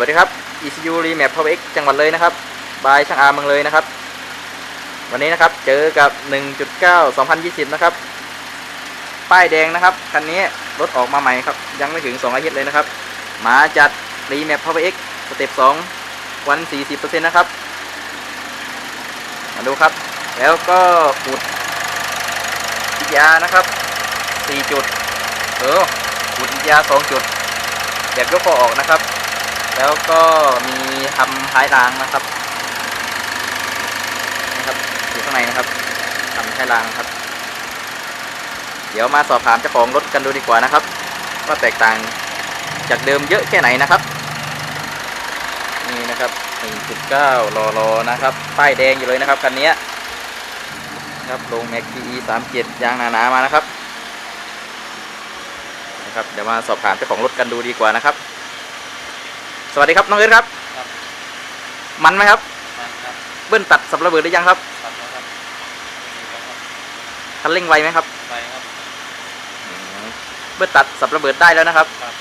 วัสดีครับ ECU Remap Power X จังหวัดเลยนะครับ บายช่างอาเมืองเลยนะครับ วันนี้นะครับเจอกับ 1.9 2020 นะครับ ป้ายแดงนะครับ คันนี้รถออกมาใหม่ครับ ยังไม่ถึง 2 อาทิตย์เลยนะครับ มาจัด Remap Power X สเต็ป 2 วัน 40%นะครับ มาดูครับ แล้วก็อุดยานะครับ 4 จุด เอออุดยา 2 จุดแบบยกคอออกนะครับ แล้วก็มีทำท้ายรางนะครับนะครับอยู่ข้างในนะครับทำท้ายรางครับ เดี๋ยวมาสอบถามเจ้าของรถกันดูดีกว่านะครับ ว่าแตกต่างจากเดิมเยอะแค่ไหนนะครับ นี่นะครับ 1.9รอรอนะครับ ป้ายแดงอยู่เลยนะครับคันนี้ครับลงแม็กซ์ e 3 7ยางหนาๆมานะครับนะครับ เดี๋ยวมาสอบถามเจ้าของรถกันดูดีกว่านะครับ สวัสดีครับน้องเอิร์ธครับ ครับ มันไหมครับ มันครับเบิ้ลตัดสับระเบิดหรือยังครับตัดแล้วครับแล้วครับคันเร่งไวไหมครับไปครับอืมเบิ้ลตัดสับระเบิดได้แล้วนะครับครับ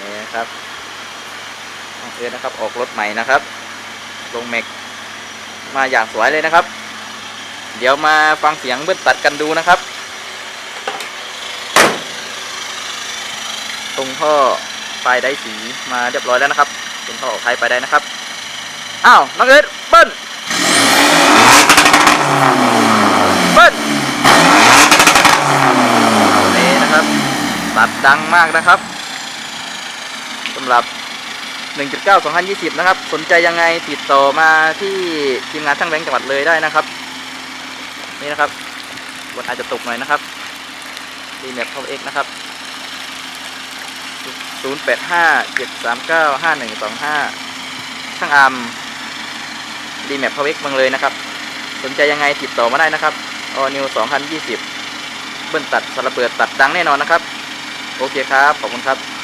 นี่นะครับน้องเอิร์ธนะครับออกรถใหม่นะครับ ลงแม็กมาอย่างสวยเลยนะครับ เดี๋ยวมาฟังเสียงเบิ้ลตัดกันดูนะครับ ตรงท่อ ปลายได้สีมาเรียบร้อยแล้วนะครับ เป็นท่อออกไทยปลายได้นะครับ อ้าวน้องเอิร์ธเบิ้ลเบิ้ลนี่นะครับ ตัดดังมากนะครับสำหรับ 1.9 2020 นะครับ สนใจยังไงติดต่อมาที่ทีมงานช่างแบงค์จังหวัดเลยได้นะครับ นี่นะครับบทอาจจะตกหน่อยนะครับดีแมปเข้าเอ็กนะครับ 085 739 5125 ช่างอามดีแมพพาวิกบังเลยนะครับ สนใจยังไงติดต่อมาได้นะครับออนิว2020 เบิ้ลตัดสารเปิดตัดดังแน่นอนนะครับ โอเคครับ ขอบคุณครับ